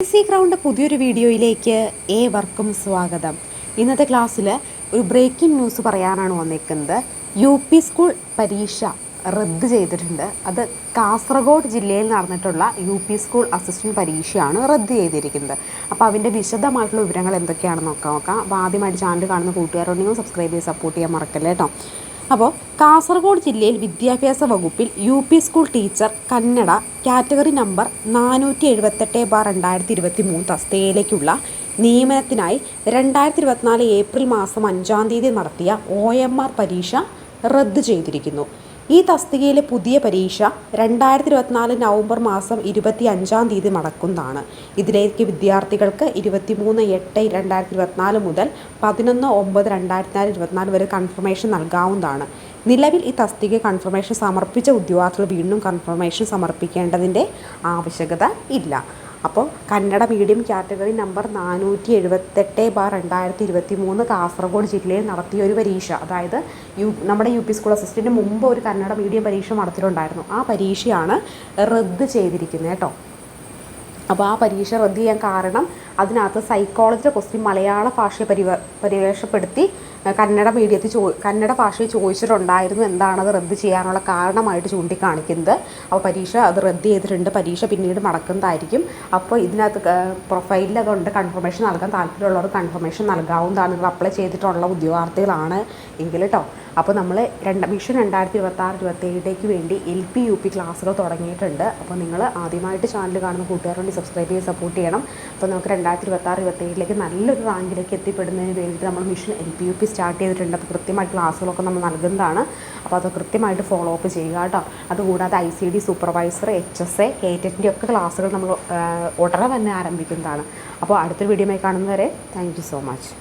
C crowned പുതിയൊരു വീഡിയോയിലേക്ക് ഏവർക്കും സ്വാഗതം. ഇന്നത്തെ ക്ലാസ്സിൽ ഒരു ബ്രേക്കിംഗ് ന്യൂസ് പറയാനാണ് വന്നിരിക്കുന്നത്. യു പി സ്കൂൾ പരീക്ഷ റദ്ദ് ചെയ്തിട്ടുണ്ട്. അത് കാസർഗോഡ് ജില്ലയിൽ നടന്നിട്ടുള്ള യു പി സ്കൂൾ അസിസ്റ്റന്റ് പരീക്ഷയാണ് റദ്ദ് ചെയ്തിരിക്കുന്നത്. അപ്പോൾ അതിന്റെ വിശദമായിട്ടുള്ള വിവരങ്ങൾ എന്തൊക്കെയാണെന്ന് നോക്കാം. നോക്കാം. അപ്പോൾ ആദ്യമായിട്ട് ചാനൽ കാണുന്ന കൂട്ടുകാരുണ്ടെങ്കിൽ സബ്സ്ക്രൈബ് ചെയ്ത് സപ്പോർട്ട് ചെയ്യാൻ മറക്കല്ലേ കേട്ടോ അപ്പോൾ കാസർഗോഡ് ജില്ലയിൽ വിദ്യാഭ്യാസ വകുപ്പിൽ U P school teacher Kannada category number നാനൂറ്റി എഴുപത്തെട്ട് ബാർ രണ്ടായിരത്തി ഇരുപത്തി മൂന്ന് തസ്തികയിലേക്കുള്ള നിയമനത്തിനായി രണ്ടായിരത്തി ഇരുപത്തിനാല് ഏപ്രിൽ മാസം അഞ്ചാം തീയതി നടത്തിയ ഒ എം ആർ പരീക്ഷ റദ്ദ് ചെയ്തിരിക്കുന്നു. ഈ തസ്തികയിലെ പുതിയ പരീക്ഷ രണ്ടായിരത്തി ഇരുപത്തിനാല് നവംബർ മാസം ഇരുപത്തി അഞ്ചാം തീയതി നടക്കുന്നതാണ്. ഇതിലേക്ക് വിദ്യാർത്ഥികൾക്ക് ഇരുപത്തിമൂന്ന് എട്ട് രണ്ടായിരത്തി ഇരുപത്തിനാല് മുതൽ പതിനൊന്ന് ഒമ്പത് രണ്ടായിരത്തി നാല് ഇരുപത്തിനാല് വരെ കൺഫർമേഷൻ നൽകാവുന്നതാണ്. നിലവിൽ ഈ തസ്തിക കൺഫർമേഷൻ സമർപ്പിച്ച ഉദ്യോഗാർത്ഥികൾ വീണ്ടും കൺഫർമേഷൻ സമർപ്പിക്കേണ്ടതിന്റെ ആവശ്യകത ഇല്ല. അപ്പോൾ കന്നഡ മീഡിയം കാറ്റഗറി നമ്പർ നാനൂറ്റി എഴുപത്തെട്ട് ബാർ രണ്ടായിരത്തി ഇരുപത്തി മൂന്ന് കാസർഗോഡ് ജില്ലയിൽ നടത്തിയ ഒരു പരീക്ഷ. അതായത് യു നമ്മുടെ യു പി സ്കൂൾ അസിസ്റ്റന്റ് മുമ്പ് ഒരു കന്നഡ മീഡിയം പരീക്ഷ നടത്തിയിട്ടുണ്ടായിരുന്നു. ആ പരീക്ഷയാണ് റദ്ദ് ചെയ്തിരിക്കുന്നത് കേട്ടോ. അപ്പോൾ ആ പരീക്ഷ റദ്ദ് ചെയ്യാൻ കാരണം അതിനകത്ത് സൈക്കോളജിയുടെ ക്വസ്റ്റ്യൻ മലയാള ഭാഷയെ പരിവ പരിവേഷപ്പെടുത്തി കന്നഡ മീഡിയത്തിൽ ചോ കന്നഡ ഭാഷയിൽ ചോദിച്ചിട്ടുണ്ടായിരുന്നു എന്താണത് റദ്ദ് ചെയ്യാനുള്ള കാരണമായിട്ട് ചൂണ്ടിക്കാണിക്കുന്നത്. അപ്പോൾ പരീക്ഷ അത് റദ്ദ് ചെയ്തിട്ടുണ്ട്. പരീക്ഷ പിന്നീട് നടക്കുന്നതായിരിക്കും. അപ്പോൾ ഇതിനകത്ത് പ്രൊഫൈലിൽ അതുകൊണ്ട് കൺഫർമേഷൻ നൽകാൻ താല്പര്യമുള്ളവർ കൺഫർമേഷൻ നൽകാവുന്നതാണ്. നിങ്ങൾ അപ്ലൈ ചെയ്തിട്ടുള്ള ഉദ്യോഗാർത്ഥികളാണ് എങ്കിൽ കേട്ടോ അപ്പോൾ നമ്മൾ രണ്ട് മിഷൻ രണ്ടായിരത്തി ഇരുപത്തി ആറ് ഇരുപത്തേഴിലേക്ക് വേണ്ടി എൽ പി യു പി ക്ലാസ്സുകൾ തുടങ്ങിയിട്ടുണ്ട്. അപ്പോൾ നിങ്ങൾ ആദ്യമായിട്ട് ചാനൽ കാണുന്ന കൂട്ടുകാരുണ്ട് സബ്സ്ക്രൈബ് ചെയ്ത് സപ്പോർട്ട് ചെയ്യണം. അപ്പോൾ നമുക്ക് രണ്ടായിരത്തി ഇരുപത്തി ആറ് ഇരുപത്തേഴിലേക്ക് നല്ലൊരു റാങ്കിലേക്ക് എത്തിപ്പെടുന്നതിന് വേണ്ടിയിട്ട് നമ്മൾ mission L P U P start ചെയ്തിട്ടുണ്ട്. അപ്പോൾ കൃത്യമായിട്ട് ക്ലാസ്സുകളൊക്കെ നമ്മൾ നൽകുന്നതാണ്. അപ്പോൾ അത് കൃത്യമായിട്ട് ഫോളോ അപ്പ് ചെയ്യുക കേട്ടോ. അതുകൂടാതെ I C D supervisor H S A കേറ്ററ്റിന്റെ ഒക്കെ ക്ലാസ്സുകൾ നമ്മൾ ഉടനെ തന്നെ ആരംഭിക്കുന്നതാണ്. അപ്പോൾ അടുത്തൊരു ആയി കാണുന്നവരെ താങ്ക് യു സോ മച്ച്